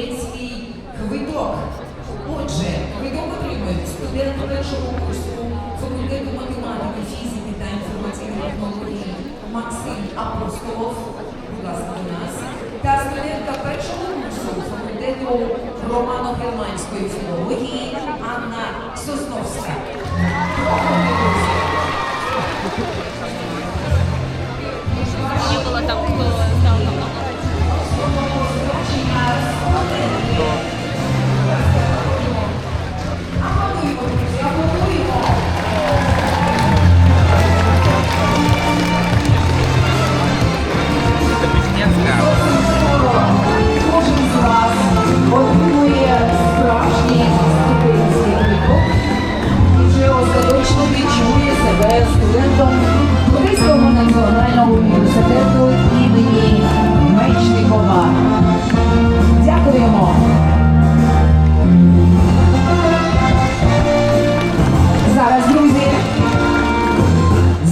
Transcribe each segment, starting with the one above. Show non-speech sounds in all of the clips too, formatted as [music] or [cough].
студентський квиток. Отже, квиток отримують студент першого курсу факультету математики, фізики та інформаційної технології Максим Апостолов, будь ласка, до нас, та студентка першого курсу факультету романо-германської філології Анна Сосновська.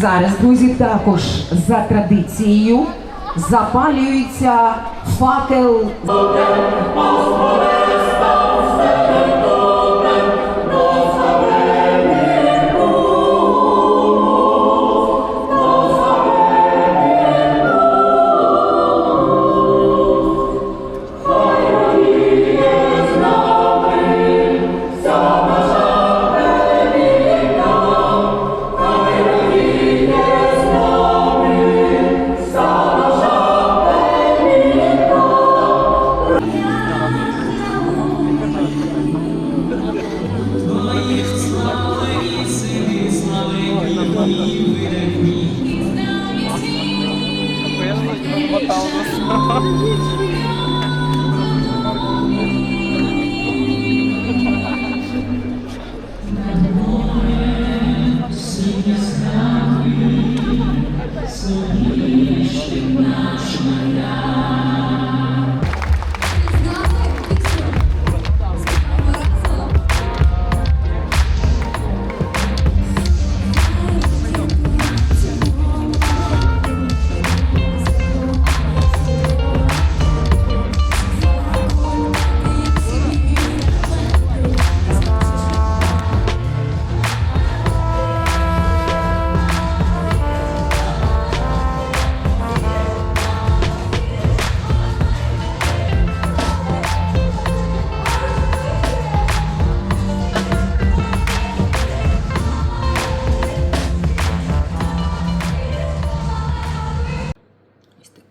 Зараз, друзі, також за традицією запалюється факел.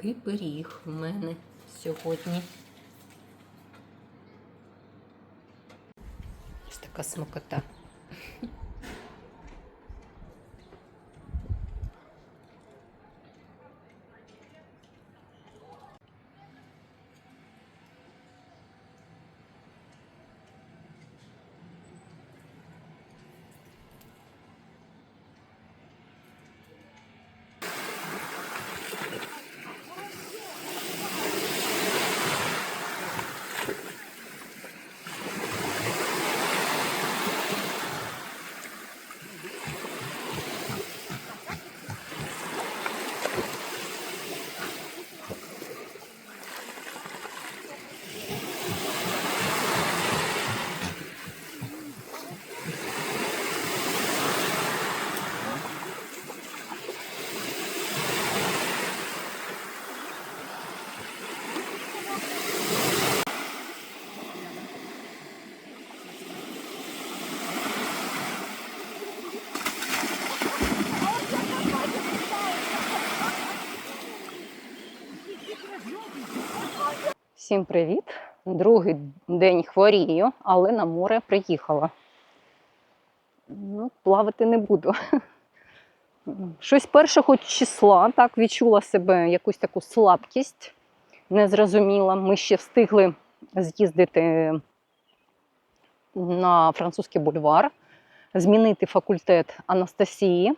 Такий пиріг в мене сьогодні. Ось така смакота. Всім привіт! Другий день хворію, але на море приїхала. Ну, плавати не буду. Щось першого числа так відчула себе якусь таку слабкість, незрозуміла. Ми ще встигли з'їздити на французький бульвар, змінити факультет Анастасії.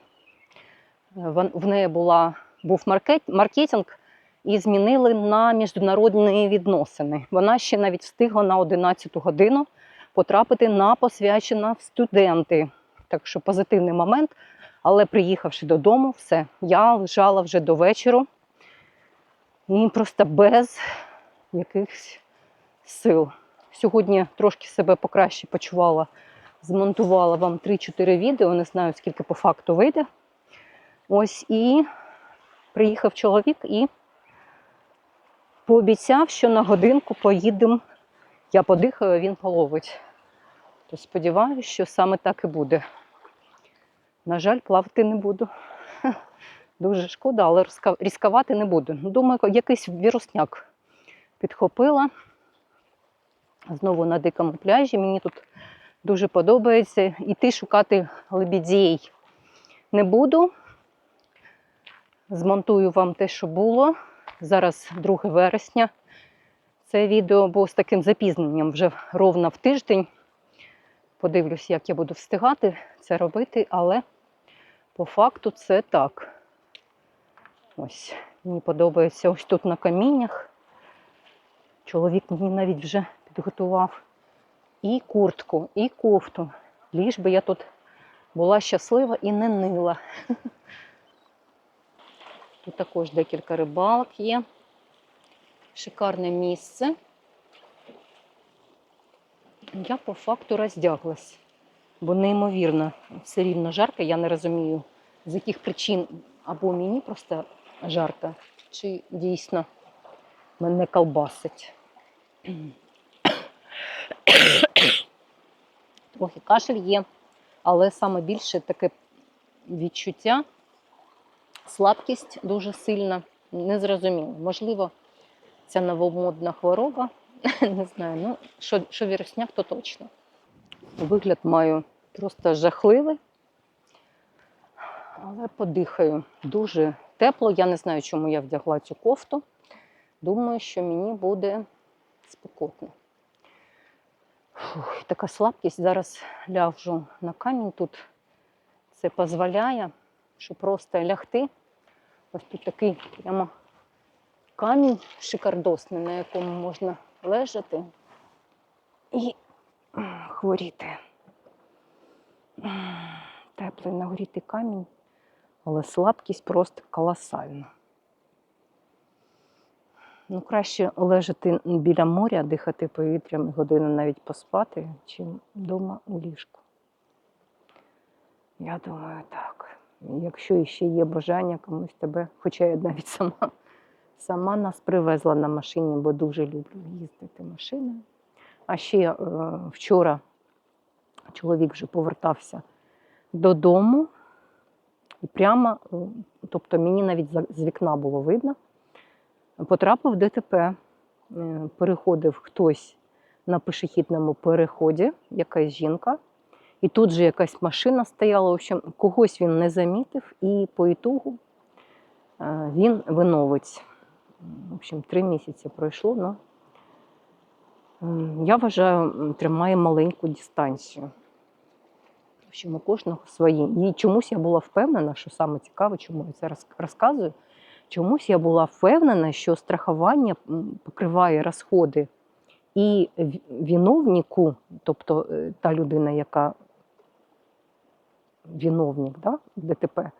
В неї була, був маркет, маркетинг і змінили на міжнародні відносини. Вона ще навіть встигла на 11 годину потрапити на посвячена в студенти. Так що позитивний момент. Але приїхавши додому, все, я лежала вже до вечора і просто без якихось сил. Сьогодні трошки себе покраще почувала. Змонтувала вам 3-4 відео, не знаю, скільки по факту вийде. Ось і приїхав чоловік і пообіцяв, що на годинку поїдемо. Я подихаю, він половить. То сподіваюся, що саме так і буде. На жаль, плавати не буду. [laughs] Дуже шкода, але ризикувати не буду. Ну, Думаю, якийсь вірусняк підхопила. Знову на дикому пляжі. Мені тут дуже подобається. Іти шукати лебідей не буду. Змонтую вам те, що було. Зараз 2 вересня. Це відео було з таким запізненням вже ровно в тиждень. Подивлюсь, як я буду встигати це робити, але по факту це так. Ось, мені подобається ось тут на каміннях. Чоловік мені навіть вже підготував і куртку, і кофту. Ліж би я тут була щаслива і не нила. [laughs] Тут також декілька рибалок є. Шикарне місце. Я по факту роздяглась, бо неймовірно, все рівно жарко. Я не розумію, з яких причин або мені просто жарко, чи дійсно мене колбасить. Трохи кашель є, але саме більше таке відчуття, слабкість дуже сильна, не зрозуміло. Можливо, ця новомодна хвороба. [laughs] Не знаю, ну що, що вірусняк, то точно. Вигляд маю просто жахливий, але подихаю. Дуже тепло. Я не знаю, чому я вдягла цю кофту. Думаю, що мені буде спекотно. Фух, така слабкість. Зараз ляжу на камінь тут. Це дозволяє, що просто лягти. Ось тут такий прямо камінь шикардосний, на якому можна лежати і хворіти. Теплий нагрітий камінь, але слабкість просто колосальна. Ну, краще лежати біля моря, дихати повітрям і годину навіть поспати, чим вдома у ліжку. Я думаю, так. Якщо ще є бажання комусь тебе, хоча я навіть сама, сама нас привезла на машині, бо дуже люблю їздити машиною. А ще е, вчора чоловік вже повертався додому, і прямо, е, тобто мені навіть з вікна було видно, потрапив ДТП. Е, Переходив хтось на пішохідному переході, якась жінка. І тут же якась машина стояла. В общем, когось він не замітив, і по ітогу е, він виновець. В общем, три місяці пройшло. М, я вважаю, тримає маленьку дистанцію. В общем, у кожного свої. І чомусь я була впевнена, що саме цікаве, чому я це розказую. Чомусь я була впевнена, що страхування покриває розходи і виновнику, тобто е, та людина, яка виновник да, ДТП,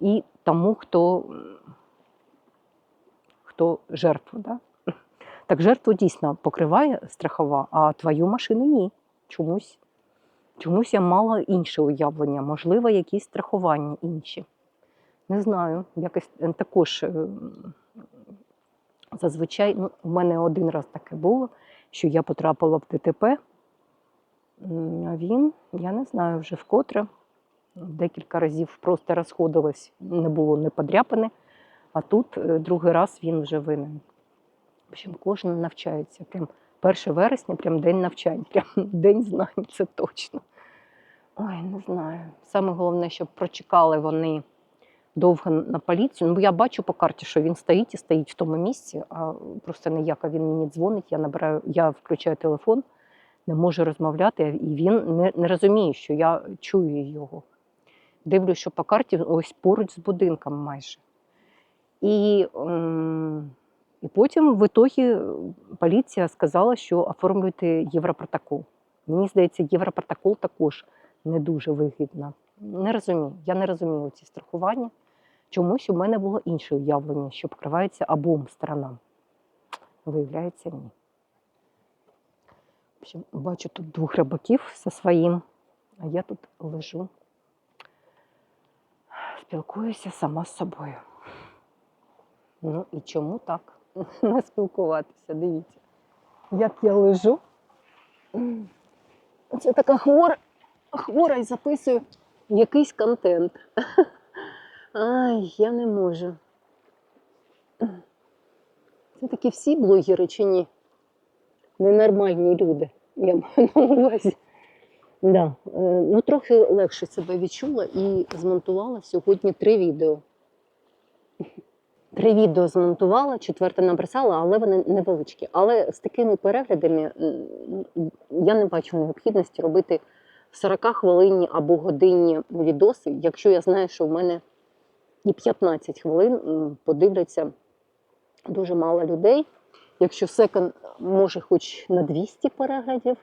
і тому, хто, хто жертва. Да? Так жертву дійсно покриває страхова, а твою машину ні. Чомусь, чомусь я мала інше уявлення, можливо, якісь страхування інші. Не знаю, якось е, також е, зазвичай ну, у мене один раз таке було, що я потрапила в ДТП, а він, я не знаю, вже вкотре декілька разів просто розходилось, не було не подряпини, а тут е, другий раз він вже винен. В общем, кожен навчається. Прям 1 вересня, прям день навчань, [laughs] прям день знань, це точно. Ой, не знаю. Саме головне, щоб прочекали вони довго на поліцію. Ну, я бачу по карті, що він стоїть і стоїть в тому місці, а просто ніяк він мені дзвонить, я набираю, я включаю телефон, не можу розмовляти, і він не, не розуміє, що я чую його. Дивлюсь, що по карті ось поруч з будинком майже. І, і потім в ітогі поліція сказала, що оформлюйте Європротокол. Мені здається, Європротокол також не дуже вигідно. Не розумію. Я не розумію ці страхування. Чомусь у мене було інше уявлення, що покривається обом сторонам. Виявляється, ні. В бачу тут двох рибаків зі своїм, а я тут лежу, спілкуюся сама з собою. Ну і чому так [laughs] не спілкуватися? Дивіться, як я лежу. Це така хвора, хвора і записую якийсь контент. [laughs] Ай, я не можу. Це такі всі блогери чи ні? Ненормальні люди, я маю на увазі. Да. е, Ну, трохи легше себе відчула і змонтувала сьогодні три відео. Три відео змонтувала, четверте написала, але вони невеличкі. Але з такими переглядами я не бачу необхідності робити 40 хвилинні або годинні відоси, якщо я знаю, що в мене і 15 хвилин подивляться дуже мало людей. Якщо секонд може хоч на 200 переглядів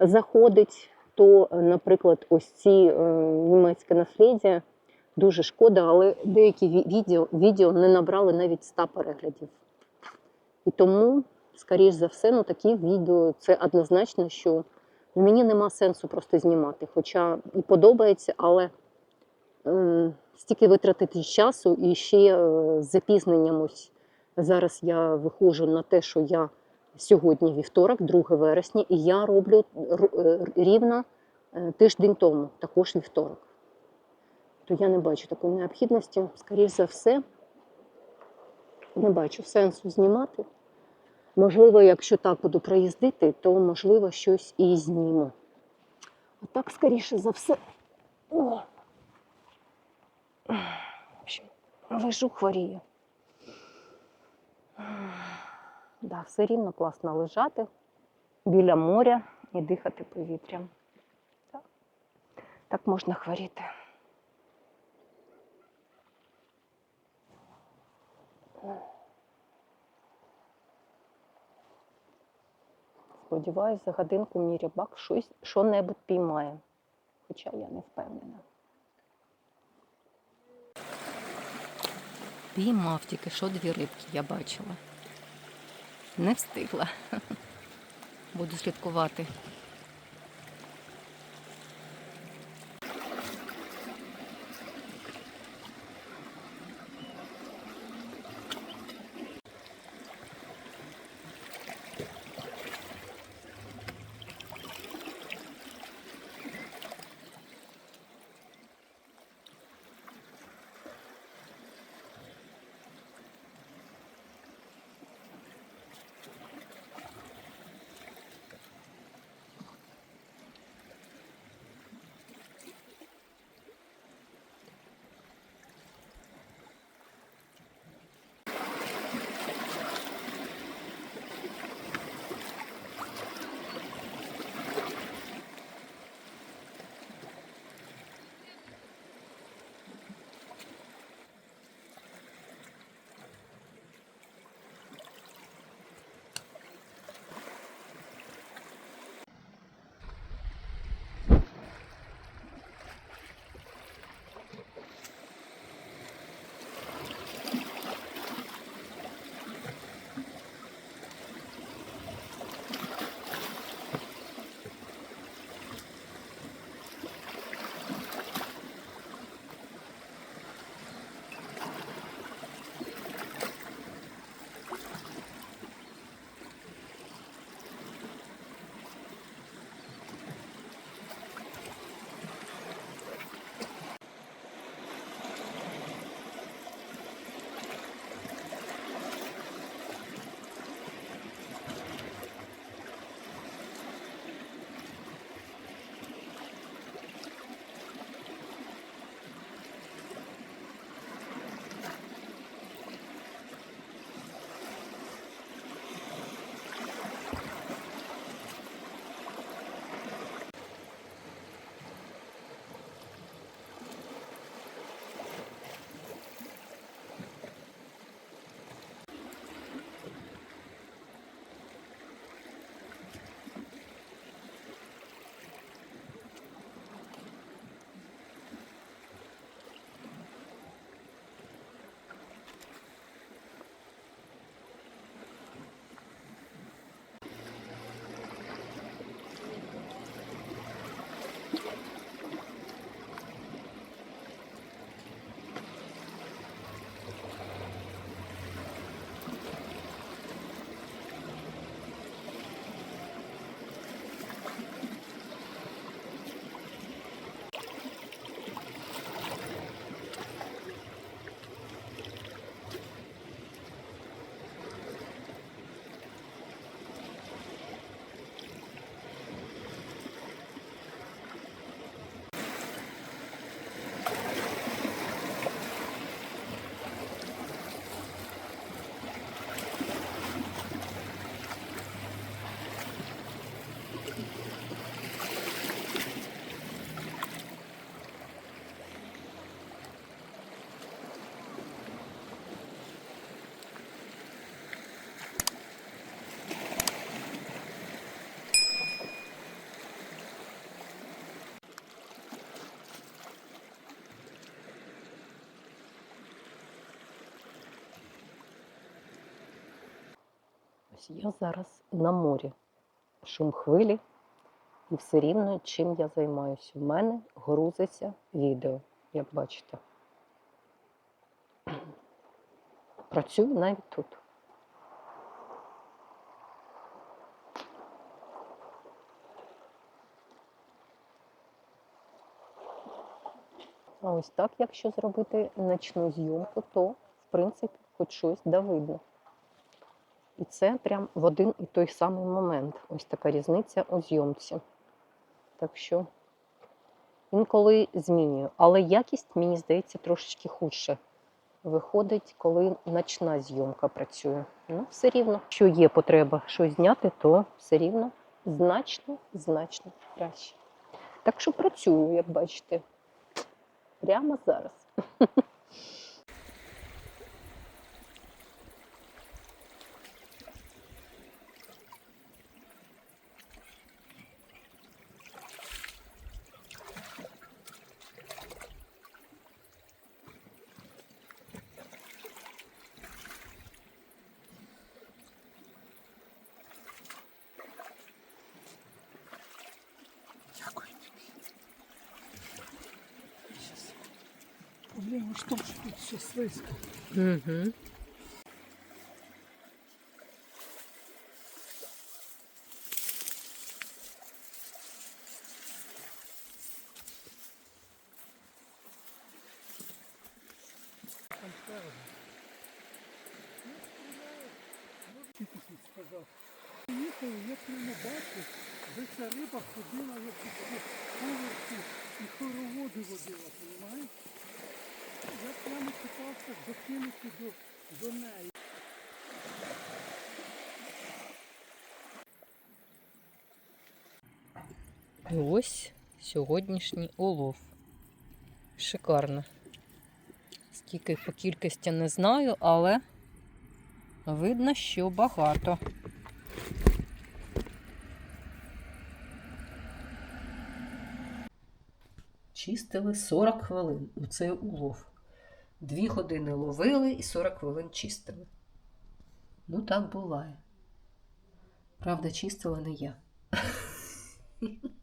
заходить, то, е, наприклад, ось ці е, німецьке наслідя дуже шкода, але деякі відео, відео не набрали навіть 100 переглядів. І тому, скоріш за все, ну такі відео це однозначно, що мені нема сенсу просто знімати. Хоча і подобається, але е, стільки витратити часу і ще е, з запізненням ось зараз я виходжу на те, що я сьогодні вівторок, 2 вересня, і я роблю е, рівно е, тиждень тому, також вівторок. То я не бачу такої необхідності. Скоріше за все, не бачу сенсу знімати. Можливо, якщо так буду проїздити, то можливо щось і зніму. А так, скоріше за все. О. Лежу хворію. Да, все рівно класно лежати біля моря і дихати повітрям. Так, так можна хворіти. Сподіваюсь, за годинку мій рибак щось що-небудь піймає. Хоча я не впевнена. Піймав тільки що дві рибки, я бачила. Не встигла. Буду слідкувати. Ось я зараз на морі. Шум хвилі, і все рівно, чим я займаюся. У мене грузиться відео, як бачите. Працюю навіть тут. А ось так, якщо зробити ночну зйомку, то в принципі хоч щось да видно. І це прям в один і той самий момент. Ось така різниця у зйомці. Так що інколи змінюю. Але якість, мені здається, трошечки худше. Виходить, коли ночна зйомка працює. Ну, все рівно, що є потреба щось зняти, то все рівно значно, значно краще. Так що працюю, як бачите, прямо зараз. [laughs] Проблема в том, что тут все слизко. Угу. Сказав? Їхали, як мене бачив, ця риба ходила, як по поверху і хороводи водила, прямо питався докинути до, до неї. І ось сьогоднішній улов. Шикарно. Скільки по кількості не знаю, але видно, що багато. Чистили 40 хвилин. Оце улов. Дві години ловили і 40 хвилин чистили. Ну, так буває. Правда, чистила не я. [laughs]